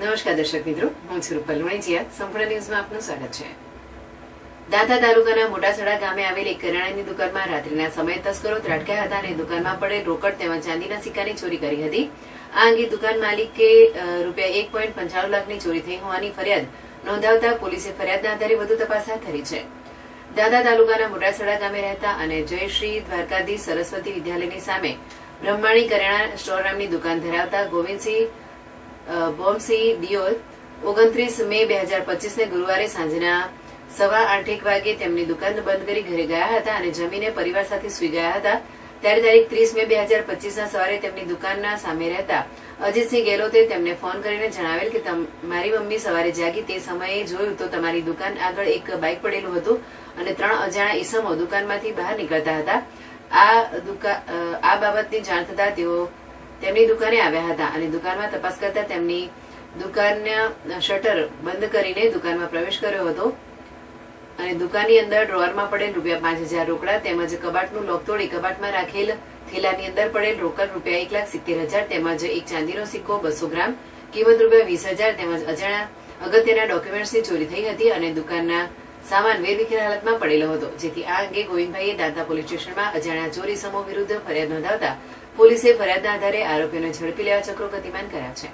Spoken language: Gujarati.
નમસ્કાર દર્શક મિત્રો, હું છું રૂપલ વણિજિયા સંપૂર્ણ ન્યૂઝમાં આપનું સ્વાગત છે. દાદા તાલુકાના મોટાસડા ગામે આવેલી કરિયાણાની દુકાનમાં રાત્રિના સમયે તસ્કરો ત્રાટક્યા હતા અને દુકાનમાં પડેલ રોકડ તેમજ ચાંદીના સિક્કાની ચોરી કરી હતી. આ અંગે દુકાન માલિકે રૂપિયા એક પોઈન્ટ પંચાણું લાખની ચોરી થઈ હોવાની ફરિયાદ નોંધાવતા પોલીસે ફરિયાદના આધારે વધુ તપાસ હાથ ધરી છે. દાદા તાલુકાના મોટાસડા ગામે રહેતા અને જયશ્રી દ્વારકાધીશ સરસ્વતી વિદ્યાલયની સામે બ્રહ્માણી કરિયાણા સ્ટોર નામની દુકાન ધરાવતા ગોવિંદસિંહ અ, ભોમસિંહ દિયોલ ઓગણત્રીસ મે બે હજાર પચીસને ગુરુવારે સાંજના સવા આઠેક વાગે તેમની દુકાન બંધ કરી ઘરે ગયા હતા અને જમીને પરિવાર સાથે સુઈ ગયા હતા. ત્યારે તારીખ ત્રીસ મે બે હજાર પચીસના સવારે તેમની દુકાનના સામે રહેતા અજીતસિંહ ગેહલોતે તેમને ફોન કરીને જણાવેલ કે મારી મમ્મી સવારે જાગી તે સમયે જોયું તો તમારી દુકાન આગળ એક બાઇક પડેલું હતું અને ત્રણ અજાણા ઈસમો દુકાનમાંથી બહાર નીકળતા હતા. આ દુકા- આ બાબતની જાણ થતા તેઓ તેમની દુકાને આવ્યા હતા અને દુકાનમાં તપાસ કરતા તેમની દુકાનના શટર બંધ કરીને દુકાનમાં પ્રવેશ કર્યો હતો. અને દુકાનની અંદર ડ્રોઅરમાં પડેલ રૂપિયા પાંચ હજાર રોકડા તેમજ કબાટનું લોક તોડી કબાટમાં રાખેલ થેલાની અંદર પડેલ રોકડ રૂપિયા એક લાખ સિત્તેર હજાર તેમજ એક ચાંદીનો સિક્કો બસો ગ્રામ, કિંમત રૂપિયા વીસ હજાર તેમજ અજાણા અગત્યના ડોક્યુમેન્ટ્સની ચોરી થઈ હતી અને દુકાનના સામાન વેરવિખેર હાલતમાં પડેલો હતો, જેથી આ અંગે ગોવિંદભાઈએ દાંતા પોલીસ સ્ટેશનમાં અજાણ્યા ચોરી સમૂહ વિરુદ્ધ ફરિયાદ નોંધાવતા પોલીસે ફરિયાદના આધારે આરોપીઓને ઝડપી લેવા ચક્રો ગતિમાન કર્યા છે.